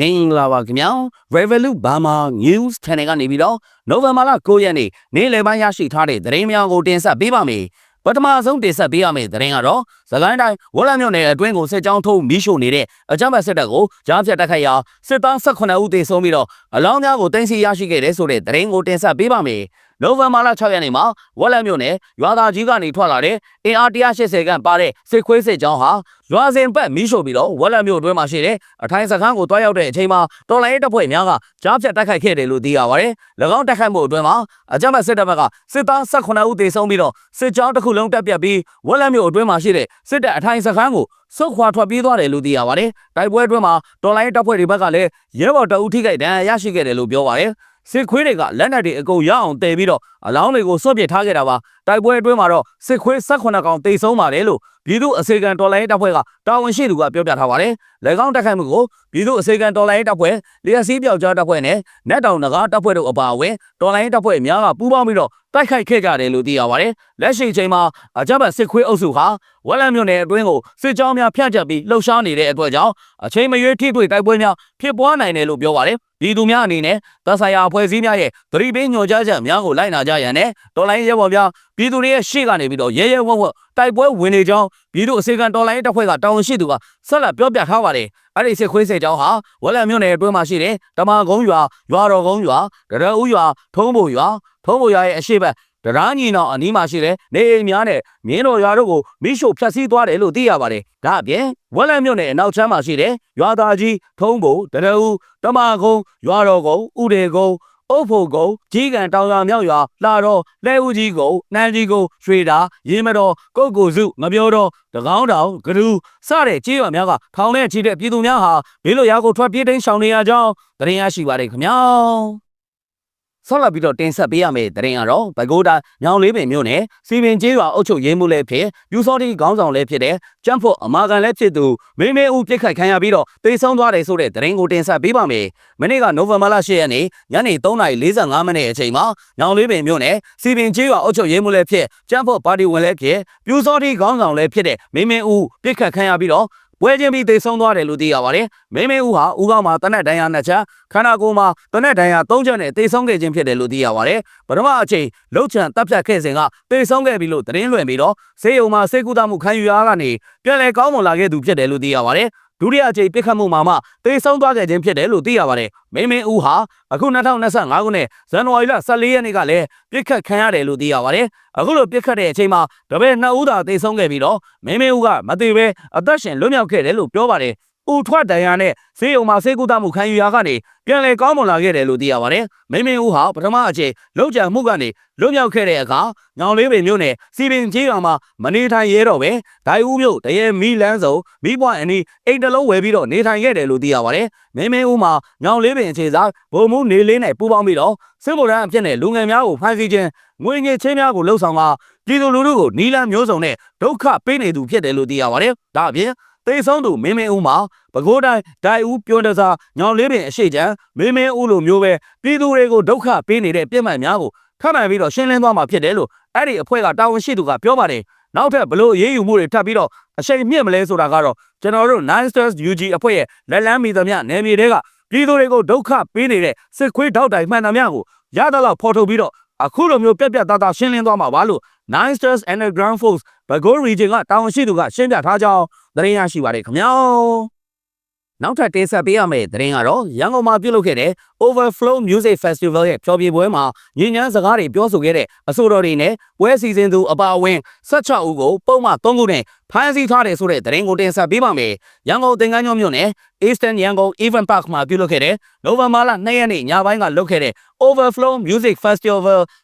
မင်္ဂလာပါခင်ဗျာ Revolut Burma News Channel ကနေပြီးတော့နိုဝင်ဘာလ9ရက်နေ့နေ့လယ်ပိုင်းရရှိထားတဲ့သတင်းများကိုတင်ဆက်ပေးပါမယ်ပထမဆုံးတင်ဆက်ပေးရမယ့်သတင်းကတော့သခိုင်းတိုင်းဝက်လက်မြို့နယ်အတွင်းကိုစစ်ကြောင်းထုံးမီးရှို့နေတဲ့အကြမ်းဖက်စစ်တပ်ကိုကြားဖြတ်တိုက်ခိုက်ရာစစ်သား18ဦးသေဆုံးပြီးတော့အလောင်းများကိုတင်စီရရှိခဲ့တဲ့ဆိုတဲ့သတင်းကိုတင်ဆက်ပေးပါမယ် နိုဝင်ဘာလ6ရက်နေ့မှာဝက်လက်မြို့နယ်ရွာသားကြီးကနေထွက်လာတဲ့အင်အား180ခန့်ပါတဲ့စစ်ခွေးစစ်ကြောင်းဟာရွာစဉ်ပတ်မီးရှို့ပြီးတော့ဝက်လက်မြို့အတွင်းမှာရှိတဲ့အထိုင်စခန်းကိုတွားရောက်တဲ့အချိန်မှာတော်လိုင်းတပ်ဖွဲ့များကကြားဖြတ်တိုက်ခိုက်ခဲ့တယ်လို့သိရပါတယ်။၎င်းတိုက်ခိုက်မှုအတွင်းမှာအကြမ်းဖက်စစ်တပ်ဘက်ကစစ်သား18ဦးသေဆုံးပြီးတော့စစ်ကြောင်းတစ်ခုလုံးတပ်ပြတ်ပြီးဝက်လက်မြို့အတွင်းမှာရှိတဲ့စစ်တပ်အထိုင်စခန်းကိုစုခွာထွက်ပြေးသွားတယ်လို့သိရပါတယ်။တိုက်ပွဲအတွင်းမှာတော်လိုင်းတပ်ဖွဲ့တွေဘက်ကလည်းရဲဘော်တအုပ်ထိခိုက်ဒဏ်ရာရရှိခဲ့တယ်လို့ပြောပါတယ်။ စစ်ခွေးတွေကလက်နက်တွေအကုန်ရအောင်တည်ပြီးတော့အလောင်းတွေကိုစွန့်ပစ်ထားခဲ့တာပါတိုက်ပွဲအတွင်းမှာတော့စစ်ခွေး18ကောင်တိတ်ဆုံးပါတယ်လို့ပြည်သူအစေခံတော်လိုင်းတပ်ဖွဲ့ကတာဝန်ရှိသူကပြောပြထားပါတယ်လက်ကောင်းတိုက်ခိုက်မှုကိုပြည်သူအစေခံတော်လိုင်းတပ်ဖွဲ့လျှက်စီးပြောက်ကြားတပ်ဖွဲ့နဲ့နက်တောင်နဂါတပ်ဖွဲ့တို့အပါအဝင်တော်လိုင်းတပ်ဖွဲ့များကပူးပေါင်းပြီးတော့တိုက်ခိုက်ခဲ့ကြတယ်လို့သိရပါတယ်လက်ရှိချိန်မှာအကြမ်းဖက်စစ်ခွေးအုပ်စုဟာဝက်လက်မြို့နယ်အတွင်းကိုစစ်ကြောင်းများဖျက်ချပြီးလှုပ်ရှားနေတဲ့အတွက်ကြောင့်အချိန်မရွေးထိတွေ့တိုက်ပွဲများဖြစ်ပွားနိုင်တယ်လို့ပြောပါတယ်ပြည်သူများအနေနဲ့တပ်ဆိုင်ရာအဖွဲ့အစည်းများရဲ့သတိပေးညွှန်ကြားချက်များကိုလိုက်နာကြရန်နဲ့တော်လိုင်းရဲဘော်များပြည်သူတွေရဲ့ရှေ့ကနေပြီးတော့ရဲရဲဝံ့ဝံ့တိုက်ပွဲဝင်နေကြောင်း ပြည်သူအစေခံတော်လိုင်းတပ်ဖွဲ့ကတာဝန်ရှိသူကဆက်လက်ပြောပြထားပါတယ်အဲ့ဒီစစ်ခွေးစစ်ကြောင်းဟာဝက်လက်မြို့နယ်အတွင်းမှာရှိတဲ့တမာကုန်းရွာရွာတော်ကုန်းရွာဒရဦးရွာထုံးဖို့ရွာထုံးဖို့ရွာရဲ့အရှိတ်တရားညီနောင်အနီးမှာရှိတဲ့နေအိမ်များနဲ့မြင်းတော်ရွာတို့ကိုမိရှို့ဖျက်ဆီးသွားတယ်လို့သိရပါတယ်။ဒါအပြင်ဝက်လက်မြို့နယ်အနောက်ချမ်းမှာရှိတဲ့ရွာသားကြီးထုံးဘိုတရဦးတမကုန်းရွာတော်ကုန်းဥဒေကုန်း အုပ်ဖို့ကုန်းကြီးကန်တောင်ရွာမြောက်ရွာလာတော်လဲဦးကြီးကုန်းနန်းကြီးကုန်းရွှေတာရေမတော်ကုတ်ကိုစုငပြောတော်တကောင်းတောင်ဂရူစတဲ့ကြေးရွာများကထောင်နဲ့ချီတဲ့ပြည်သူများဟာဘေးလွတ်ရာကိုထွက်ပြေးတိမ်းရှောင်နေရကြောင်းသတင်းရရှိပါတယ်ခင်ဗျာ။ ဆောက်လာပြီးတော့တင်ဆက်ပေးရမယ့်သတင်းကတော့ဘဂိုးတာညောင်လေးပင်မြို့နယ်စီပင်ကျေးရွာအုပ်ချုပ်ရေးမှုလည်းဖြစ်ယူစောတီခေါင်းဆောင်လည်းဖြစ်တဲ့ကျန်းဖို့အမာကန်လည်းဖြစ်သူမင်းမင်းဦးပြစ်ခတ်ခံရပြီးတော့တေဆုံးသွားတယ်ဆိုတဲ့သတင်းကိုတင်ဆက်ပေးပါမယ်။မနေ့ကနိုဝင်ဘာလ10ရက်နေ့ညနေ3:45မိနစ်အချိန်မှာညောင်လေးပင်မြို့နယ်စီပင်ကျေးရွာအုပ်ချုပ်ရေးမှုလည်းဖြစ်ကျန်းဖို့ပါတီဝင်လည်းဖြစ်ယူစောတီခေါင်းဆောင်လည်းဖြစ်တဲ့မင်းမင်းဦးပြစ်ခတ်ခံရပြီးတော့ ပွဲချင်းပြီးသေဆုံးသွားတယ်လို့သိရပါတယ်။မင်းမင်းဦးဟာဦးခေါင်းမှာတနက်ဒဏ်ရာနှစ်ချက်ခန္ဓာကိုယ်မှာတနက်ဒဏ်ရာသုံးချက်နဲ့သေဆုံးခဲ့ခြင်းဖြစ်တယ်လို့သိရပါတယ်။ပထမအချိန်လှုပ်ချံတပ်ဖြတ်ခဲ့စဉ်ကသေဆုံးခဲ့ပြီလို့သတင်းလွှင့်ပြီးတော့ဆေးရုံမှာဆေးကုသမှုခံယူရာကနေပြန်လည်ကောင်းမွန်လာခဲ့သူဖြစ်တယ်လို့သိရပါတယ်။ ဒုတိယအကြိမ်ပြစ်ခတ်မှုမှာမှတေဆုံးသွားခဲ့ခြင်းဖြစ်တယ်လို့သိရပါတယ်။မင်းမင်းဦးဟာအခု2025ခုနှစ်ဇန်နဝါရီလ14ရက်နေ့ကလည်းပြစ်ခတ်ခံရတယ်လို့သိရပါတယ်။အခုလိုပြစ်ခတ်တဲ့အချိန်မှာတပည့်နှစ်ဦးသာတေဆုံးခဲ့ပြီးတော့မင်းမင်းဦးကမသေးပဲအသက်ရှင်လွတ်မြောက်ခဲ့တယ်လို့ပြောပါတယ်။ ဦးထွက်တန်ရာနဲ့ဆေးရုံမှာဆေးကုသမှုခံယူရာကနေပြန်လည်ကောင်းမွန်လာခဲ့တယ်လို့သိရပါတယ်။မင်းမင်းဦးဟာပထမအချိန်လုံခြံမှုကနေလွတ်မြောက်ခဲ့တဲ့အခါညောင်လေးပင်မြို့နယ်စီပင်ကြီးရွာမှာမနေထိုင်ရဲတော့ပဲဒိုင်ဦးမြို့တရဲမီလန်းစုံမိပွားအနီးအိမ်တလုံးဝယ်ပြီးတော့နေထိုင်ခဲ့တယ်လို့သိရပါတယ်။မင်းမင်းဦးမှာညောင်လေးပင်အခြေစားဗိုလ်မှူးနေလေးနဲ့ပူးပေါင်းပြီးတော့စစ်ဗိုလ်တန်းအဖြစ်နဲ့လူငယ်များကိုဖမ်းဆီးခြင်းငွေငွေချင်းများကိုလှုပ်ဆောင်ကပြည်သူလူထုကိုနီလန်းမျိုးစုံနဲ့ဒုက္ခပေးနေသူဖြစ်တယ်လို့သိရပါတယ်။ဒါအပြင် တေဆုံးသူမင်းမင်းဦးမှာပဲခူးတိုင်းဒိုင်ဦးပြုံးတစားညောင်လေးပင်အရှိချံမင်းမင်းဦးလိုမျိုးပဲပြည်သူတွေကိုဒုက္ခပေးနေတဲ့ပြစ်မှတ်များကိုထပ်မံပြီးတော့ရှင်းလင်းသွားမှာဖြစ်တယ်လို့အဲ့ဒီအဖွဲ့ကတာဝန်ရှိသူကပြောပါတယ်နောက်ထပ်ဘလို့ရေးယူမှုတွေထပ်ပြီးတော့အချိန်မြင့်မလဲဆိုတာကတော့ကျွန်တော်တို့ Nine Stars UG အဖွဲ့ရဲ့လက်လန်းမီသမျှနယ်မြေတွေကပြည်သူတွေကိုဒုက္ခပေးနေတဲ့စစ်ခွေးထောက်တိုင်မှန်သမျှကိုရသလောက်ဖော်ထုတ်ပြီးတော့အခုလိုမျိုးပြက်ပြက်သားသားရှင်းလင်းသွားမှာပါလို့ Nine Stars Underground Force ဘဂိုး region ကတာဝန်ရှိသူကရှင်းပြထားကြောင်း သတင်းရရှိပါတယ်ခင်ဗျာနောက်ထပ်တင်ဆက်ပေးရမယ့်သတင်းကတော့ရန်ကုန်မှာပြုလုပ်ခဲ့တဲ့ Overflow Music Festival ရဲ့ဖျော်ဖြေပွဲမှာညဉ့်ညမ်းစကားတွေပြောဆိုခဲ့တဲ့အဆိုတော်တွေနဲ့ပွဲစီစဉ်သူအပါအဝင်16ဦးကိုပုံမှန်3ခုနဲ့ဖမ်းဆီးထားတယ်ဆိုတဲ့သတင်းကိုတင်ဆက်ပေးပါမယ်။ရန်ကုန်သင်္ကန်းကျွန်းမြို့နယ် Eastern Yangon Event Park မှာပြုလုပ်ခဲ့တဲ့နိုဝင်ဘာလ2ရက်နေ့ညပိုင်းကလုပ်ခဲ့တဲ့ Overflow Music Festival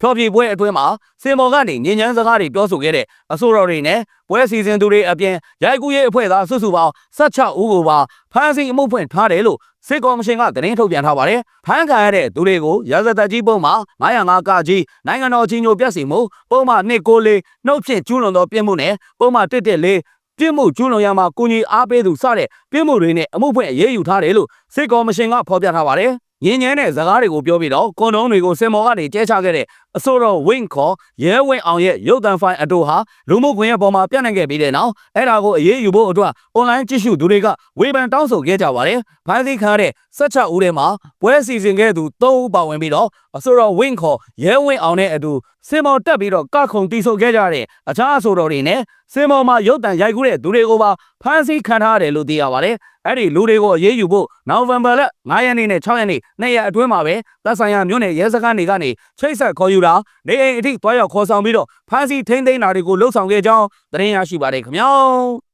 ဖျော်ဖြေပွဲအတွင်းမှာစင်မော်ကနေညဉ့်ညမ်းစကားတွေပြောဆိုခဲ့တဲ့အဆိုတော်တွေနဲ့ပွဲစီစဉ်သူတွေအပြင်ရိုက်ကူးရေးအဖွဲ့သားစုစုပေါင်း16ဦးကိုပါဖမ်းဆီးအမှုဖွင့်ထားတယ်လို့စစ်ကော်မရှင်ကသတင်းထုတ်ပြန်ထားပါတယ်။ဖမ်းခံရတဲ့သူတွေကိုရာဇသက်ကြီးပုံမှာ905ကကြီးနိုင်ငံတော်ကြီးညိုပြက်စီမှုပုံမှာ294နှုတ်ဖြင့်ကျူးလွန်သောပြစ်မှုနဲ့ပုံမှာ114ပြစ်မှုကျူးလွန်ရမှာကုညီအားပေးသူစတဲ့ပြစ်မှုတွေနဲ့အမှုဖွင့်အရေးယူထားတယ်လို့စစ်ကော်မရှင်ကဖော်ပြထားပါတယ်။ ရင်းညမ်းတဲ့ဇကားတွေကိုပြောပြီးတော့ကွန်ဒုံးတွေကိုစင်မော်ကနေကျဲချခဲ့တဲ့ အစိုးရဝင်းခေါ်ရဲဝင်းအောင်ရဲ့ရုပ်သံဖိုင်အတူဟာလူမှုကွန်ရက်ပေါ်မှာပြန့်နှံ့ခဲ့ပြီးတဲ့နောက်အဲ့ဒါကိုအရေးယူဖို့အတွက် online ကြည့်ရှုသူတွေကဝေဖန်တောင်းဆိုခဲ့ကြပါတယ်။ဖိုင်သီးခါတဲ့16ဦးထဲမှာပွဲစီစဉ်ခဲ့သူ3ဦးပါဝင်ပြီးတော့အစိုးရဝင်းခေါ်ရဲဝင်းအောင်နဲ့အတူစင်မော်တက်ပြီးတော့ကခုံတီဆိုခဲ့ကြတဲ့အခြားအဆိုတော်တွေနဲ့စင်မော်မှာရုပ်တံရိုက်ကူးတဲ့သူတွေကိုပါဖမ်းဆီးခံထားရတယ်လို့သိရပါတယ်။အဲ့ဒီလူတွေကိုအရေးယူဖို့နိုဝင်ဘာလ9ရက်နေ့နဲ့6ရက်နေ့နှစ်ရက်အတွင်းမှာပဲတပ်ဆိုင်ရာမြို့နယ်ရဲစခန်းတွေကနေချိတ်ဆက်ခေါ်ယူတာနေအိမ်အထိတွားရောက်ခေါ်ဆောင်ပြီးတော့ဖမ်းဆီးထိန်းသိမ်းတာတွေကိုလှုပ်ဆောင်ခဲ့ကြောင်းသတင်းရရှိပါတယ်ခင်ဗျာ။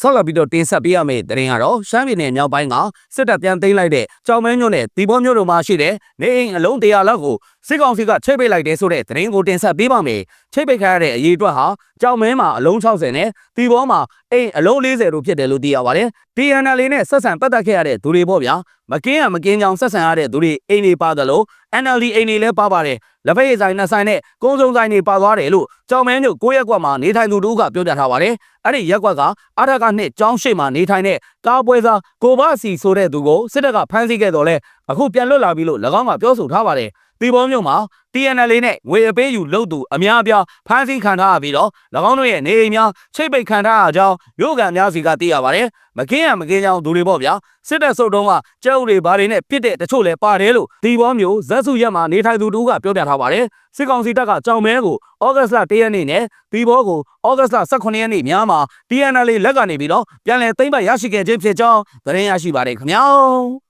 ဆောက်လာပြီးတော့တင်ဆက်ပေးရမယ့်သတင်းကတော့ရှမ်းပြည်နယ်မြောက်ပိုင်းကစစ်တပ်ပြန်သိမ်းလိုက်တဲ့ကြောင်မဲမြို့နယ်တီဘောမြို့တို့မှာရှိတဲ့နေအိမ်အလုံးတရာလောက်ကိုစစ်ကောင်စီကချိတ်ပိတ်လိုက်တယ်ဆိုတဲ့သတင်းကိုတင်ဆက်ပေးပါမယ်။ချိတ်ပိတ်ခံရတဲ့အရေးအတွက်ဟာကြောင်မဲမှာအလုံး60နဲ့တီဘောမှာအိမ်အလုံး40တို့ဖြစ်တယ်လို့သိရပါတယ်။ TNL နဲ့ဆက်ဆံပတ်သက်ခဲ့ရတဲ့သူတွေပေါ့ဗျာ။မကင်းရမကင်းကြောင်ဆက်ဆံရတဲ့သူတွေအိမ်တွေပါသလို NLD အိမ်တွေလည်းပါပါတယ်။လက်ဖက်ရည်ဆိုင်နှစ်ဆိုင်နဲ့ကုန်းစုံဆိုင်တွေပါသွားတယ်လို့ကြောင်မဲမြို့ကိုရက်ကွက်မှာနေထိုင်သူတို့ကပြောပြထားပါတယ်။အဲ့ဒီရက်ကွက်ကအာရကနှစ်ကျောင်းရှိမှာနေထိုင်တဲ့ကားပွဲစားကိုဘစီဆိုတဲ့သူကိုစစ်တပ်ကဖမ်းဆီးခဲ့တော့လဲအခုပြန်လွတ်လာပြီလို့၎င်းကပြောဆိုထားပါတယ်။ ဒီပေါ်မြို့မှာ TNL နဲ့ငွေအပေးယူလုပ်သူအများအပြားဖမ်းဆီးခံထားရပြီးတော့၎င်းတို့ရဲ့နေအိမ်များချိတ်ပိတ်ခံထားရကြောင်းမြို့ကန်များစီကသိရပါတယ်။မကင်းရမကင်းကြောင်သူတွေပေါ့ဗျာစစ်တပ်စုပ်တုံးကကြောက်တွေဘာတွေနဲ့ပြစ်တဲ့တချို့လည်းပါတယ်လို့ဒီပေါ်မျိုးဇက်စုရက်မှာနေထိုင်သူတို့ကပြောပြထားပါတယ်။စစ်ကောင်စီတပ်ကကြောင်မဲကိုဩဂတ်စ်လ1ရက်နေ့နဲ့ဒီဘောကိုဩဂတ်စ်လ18ရက်နေ့များမှာ TNL လက်ကနေပြီးတော့ပြန်လည်သိမ်းပိုက်ရရှိခဲ့ခြင်းဖြစ်ကြောင်းသတင်းရရှိပါတယ်ခင်ဗျာ။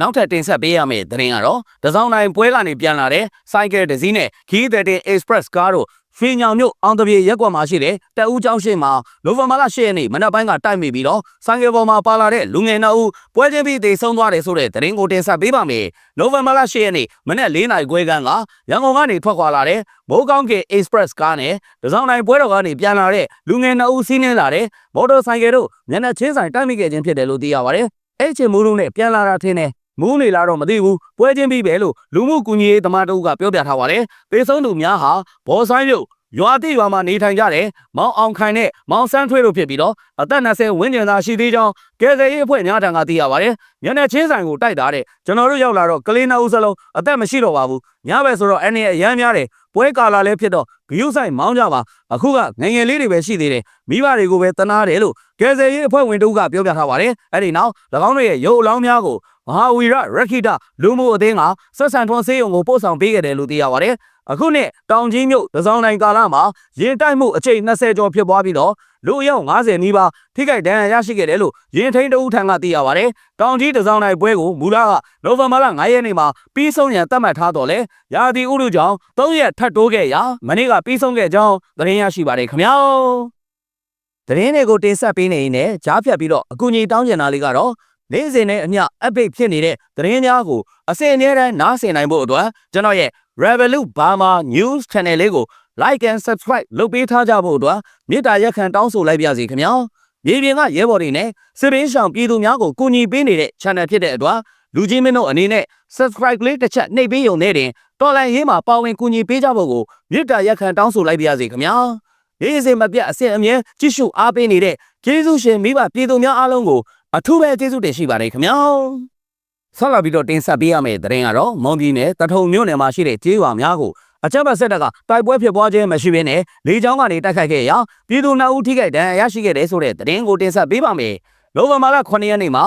နောက်ထပ်တင်ဆက်ပေးရမယ့်သတင်းကတော့ဒဇောင်းနိုင်ပွဲကနေပြန်လာတဲ့စိုက်ကယ်တစ်စီးနဲ့ခီးတဲ့တင် Express ကားတို့ရွှေညောင်မြို့အောင်တပြေရက်ကွက်မှာရှိတဲ့တအူးကျောင်းရှိမှာလိုဗမာလ10ရက်နေ့မနက်ပိုင်းကတိုက်မိပြီးတော့ဆိုင်ကယ်ပေါ်မှာပါလာတဲ့လူငယ်နှစ်ဦးပွဲချင်းပြီးသေဆုံးသွားတယ်ဆိုတဲ့သတင်းကိုတင်ဆက်ပေးပါမယ်။နိုဝင်ဘာလ10ရက်နေ့မနက်4နာရီခွဲခန့်ကရန်ကုန်ကနေထွက်ခွာလာတဲ့မိုးကောင်းကင် Express ကားနဲ့ဒဇောင်းနိုင်ပွဲတော်ကနေပြန်လာတဲ့လူငယ်နှစ်ဦးစီးနှင်းလာတဲ့မော်တော်ဆိုင်ကယ်တို့မျက်နှာချင်းဆိုင်တိုက်မိခဲ့ခြင်းဖြစ်တယ်လို့သိရပါတယ်။အဲ့ချင်းမူးလုံးနဲ့ပြန်လာတာထင်းတယ် မူးနေလာတော့မသိဘူးပွဲချင်းပြီးပဲလို့လူမှုကူညီရေးသမားတို့ကပြောပြထားပါတယ်။ပေဆုံးသူများဟာဘော်ဆိုင်မြို့ရွာတိရွာမှာနေထိုင်ကြတယ်မောင်အောင်ခိုင်နဲ့မောင်စန်းထွေးတို့ဖြစ်ပြီးတော့အသက်20ဝန်းကျင်သာရှိသေးကြောင်းကယ်ဆယ်ရေးအဖွဲ့များထံကသိရပါတယ်။ညနေချင်းဆိုင်ကိုတိုက်တာတဲ့ကျွန်တော်တို့ရောက်လာတော့ကလေးနှစ်ဦးစလုံးအသက်မရှိတော့ပါဘူး။ညဘက်ဆိုတော့အနေအရမ်းများတယ်ပွဲကာလာလည်းဖြစ်တော့ဂယုဆိုင်မောင်းကြပါအခုကငယ်ငယ်လေးတွေပဲရှိသေးတယ်မိဘတွေကိုပဲတနာတယ်လို့ကယ်ဆယ်ရေးအဖွဲ့ဝင်တို့ကပြောပြထားပါတယ်။အဲ့ဒီနောက်၎င်းတို့ရဲ့ရုပ်အလောင်းများကို မဟာဝီရရခိတလူမှုအသင်းကဆက်ဆံထွန်းစေးရုံကိုပို့ဆောင်ပေးခဲ့တယ်လို့သိရပါတယ်။အခုနှစ်တောင်ကြီးမြို့ဒဇောင်းနိုင်ကာလမှာရင်တိုက်မှုအကျိတ်20ကျော်ဖြစ်ပွားပြီးတော့လူအယောက်90နီးပါးထိခိုက်ဒဏ်ရာရရှိခဲ့တယ်လို့ရင်ထိန်တအူးထံကသိရပါတယ်။တောင်ကြီးဒဇောင်းနိုင်ပွဲကိုမူလကနိုဝင်ဘာလ9ရက်နေ့မှာပြီးဆုံးရန်သတ်မှတ်ထားတော်လဲရာသီဥတုကြောင့်3ရက်ထပ်တိုးခဲ့ရာမနေ့ကပြီးဆုံးခဲ့ကြောင်းသတင်းရရှိပါတယ်ခင်ဗျာ။သတင်းတွေကိုတင်ဆက်ပေးနေရင်လည်းကြားဖြတ်ပြီးတော့အကူအညီတောင်းကျင်တာလေးကတော့ နေ့စဉ်နဲ့အမျှ update ဖြစ်နေတဲ့သတင်းများကိုအစဉ်အမြဲတမ်းနားဆင်နိုင်ဖို့အတွက်ကျွန်တော်ရဲ့ Revolut Burma News Channel လေးကို like and subscribe လုပ်ပေးထားကြဖို့အတွက်မေတ္တာရက်ခံတောင်းဆိုလိုက်ပါစီခင်ဗျာမြေပြင်ကရဲဘော်တွေနဲ့စစ်ပင်းဆောင်ပြည်သူများကိုကူညီပေးနေတဲ့ channel ဖြစ်တဲ့အတွက်လူချင်းမင်းတို့အနေနဲ့ subscribe လေးတစ်ချက်နှိပ်ပေးရုံနဲ့တင်တော်လန်ရေးမှာပါဝင်ကူညီပေးကြဖို့ကိုမေတ္တာရက်ခံတောင်းဆိုလိုက်ပါစီခင်ဗျာရေးစင်မပြတ်အစဉ်အမြဲကြည့်ရှုအားပေးနေတဲ့ကျေးဇူးရှင်မိဘပြည်သူများအားလုံးကို အထူးပဲကျေးဇူးတင်ရှိပါတယ်ခင်ဗျာဆက်လာပြီးတော့တင်ဆက်ပေးရမယ့်သတင်းကတော့မွန်ပြည်နယ်တထုံမြို့နယ်မှာရှိတဲ့ကျေးရွာများကိုအကြမ်းဖက်စစ်တပ်ကတိုက်ပွဲဖြစ်ပွားခြင်းမရှိဘဲနဲ့လေကြောင်းကနေတိုက်ခိုက်ခဲ့ရာပြည်သူနှစ်ဦးထိခိုက်ဒဏ်ရာရရှိခဲ့တဲ့ဆိုတဲ့သတင်းကိုတင်ဆက်ပေးပါမယ်။နိုဝင်ဘာလ9ရက်နေ့မှာ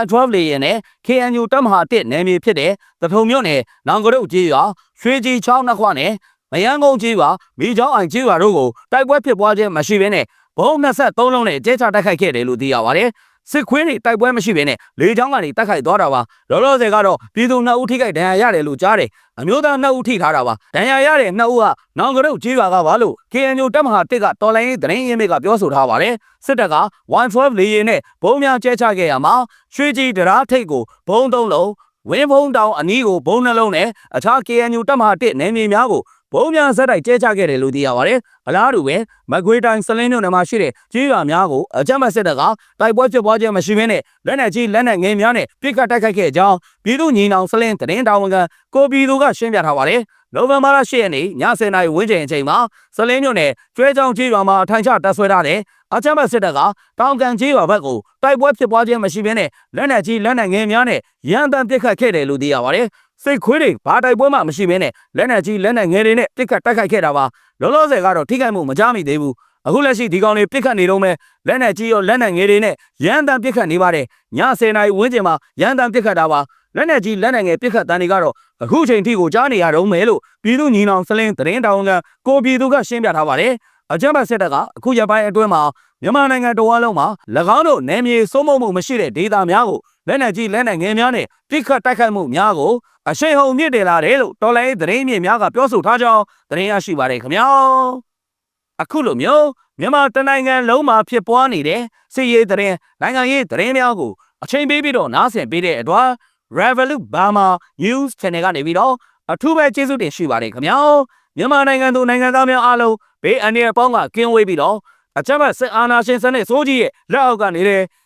Y12 လေယာဉ်နဲ့ KNU တပ်မဟာ1နယ်မြေဖြစ်တဲ့တထုံမြို့နယ်နောင်ကရုတ်ကျေးရွာရွှေကြီးချောင်းနှစ်ခွနဲ့မယန်းကုန်းကျေးရွာမိချောင်းအိုင်ကျေးရွာတို့ကိုတိုက်ပွဲဖြစ်ပွားခြင်းမရှိဘဲနဲ့ဘုံ23လုံးနဲ့တဲချတိုက်ခိုက်ခဲ့တယ်လို့သိရပါတယ်။ စစ်ခွေးတွေတိုက်ပွဲမရှိဘဲနဲ့လေချောင်းကနေတိုက်ခိုက်သွားတာပါလောလောဆယ်ကတော့ပြည်သူနှစ်ဦးထိခိုက်ဒဏ်ရာရတယ်လို့ကြားတယ်အမျိုးသားနှစ်ဦးထိထားတာပါဒဏ်ရာရတဲ့နှစ်ဦးကနောင်ကရုတ်ကြီးရွာကပါလို့ KNU တပ်မဟာတစ်ကတော်လိုင်းရေးသတင်းရင်းမြစ်ကပြောဆိုထားပါတယ်စစ်တပ်က112လေယာဉ်နဲ့ဘုံများကျဲချခဲ့ရမှာရွှေကြီးတရားထိတ်ကိုဘုံသုံးလုံးဝင်းဖုံးတောင်အနီးကိုဘုံနှလုံးနဲ့အခြား KNU တပ်မဟာတစ်နယ်မြေများကို ဘုံများဇက်တိုက်ကျဲချခဲ့တယ်လို့သိရပါတယ်။အလားတူပဲမကွေးတိုင်းစလင်းမြို့နယ်မှာရှိတဲ့ကြီးရွာများကိုအကြမ်းဖက်စစ်တပ်ကတိုက်ပွဲဖြစ်ပွားခြင်းမရှိဘဲနဲ့လက်နက်ကြီးလက်နက်ငယ်များနဲ့ပစ်ခတ်တိုက်ခိုက်ခဲ့ကြောင်းပြည်သူညီနောင်စလင်းသတင်းတာဝန်ခံကိုပြည်သူကရှင်းပြထားပါတယ်။နိုဝင်ဘာလ10ရက်နေ့ည10:00နာရီဝန်းကျင်အချိန်မှာစလင်းမြို့နယ်ကျွဲချောင်းကြီးရွာမှာအထိုင်ချတပ်ဆွဲထားတဲ့အကြမ်းဖက်စစ်တပ်ကတောင်ကန်ကြီးရွာဘက်ကိုတိုက်ပွဲဖြစ်ပွားခြင်းမရှိဘဲနဲ့လက်နက်ကြီးလက်နက်ငယ်များနဲ့ရန်တမ်းပစ်ခတ်ခဲ့တယ်လို့သိရပါတယ်။ စိတ်ခွေးတွေဘာတိုက်ပွဲမှမရှိဘဲနဲ့လက်နက်ကြီးလက်နက်ငယ်တွေနဲ့ပြစ်ခတ်တိုက်ခိုက်ခဲ့တာပါလောလောဆယ်ကတော့ထိခိုက်မှုမကြမိသေးဘူးအခုလက်ရှိဒီကောင်တွေပြစ်ခတ်နေတော့မဲ့လက်နက်ကြီးရောလက်နက်ငယ်တွေနဲ့ရန်တမ်းပြစ်ခတ်နေပါတယ်ည10နာရီဝန်းကျင်မှာရန်တမ်းပြစ်ခတ်တာပါလက်နက်ကြီးလက်နက်ငယ်ပြစ်ခတ်တန်းတွေကတော့အခုချိန်ထိကိုကြားနေရတော့မယ်လို့ပြည်သူညီနောင်စလင်းသတင်းတောင်ကကိုပြည်သူကရှင်းပြထားပါတယ်အကြမ်းဖက်စစ်တပ်ကအခုရပိုင်းအတွင်းမှာမြန်မာနိုင်ငံတော်ဝလုံးမှာ၎င်းတို့နယ်မြေစိုးမိုးမှုမရှိတဲ့ဒေသများကို လက်နက်ကြီးလက်နက်ငယ်များနဲ့ပြစ်ခတ်တိုက်ခိုက်မှုများကိုအရှိန်ဟုန်မြင့်တင်လာတယ်လို့တော်လိုင်းသတင်းမြင့်များကပြောဆိုထားကြောင်းသတင်းရရှိပါတယ်ခင်ဗျာအခုလိုမျိုးမြန်မာတနိုင်ငံလုံးမှာဖြစ်ပွားနေတဲ့စစ်ရေးသတင်းနိုင်ငံရေးသတင်းများကိုအချိန်ပေးပြီးတော့နားဆင်ပေးတဲ့အတွက် Revolut Burma News Channel ကနေပြီးတော့အထူးပဲကျေးဇူးတင်ရှိပါတယ်ခင်ဗျာမြန်မာနိုင်ငံသူနိုင်ငံသားများအားလုံးဘေးအန္တရာယ်ပေါင်းကကင်းဝေးပြီးတော့အကြမ်းဖက်စစ်အာဏာရှင်စနစ်စိုးကြီးရဲ့လက်အောက်ကနေတဲ့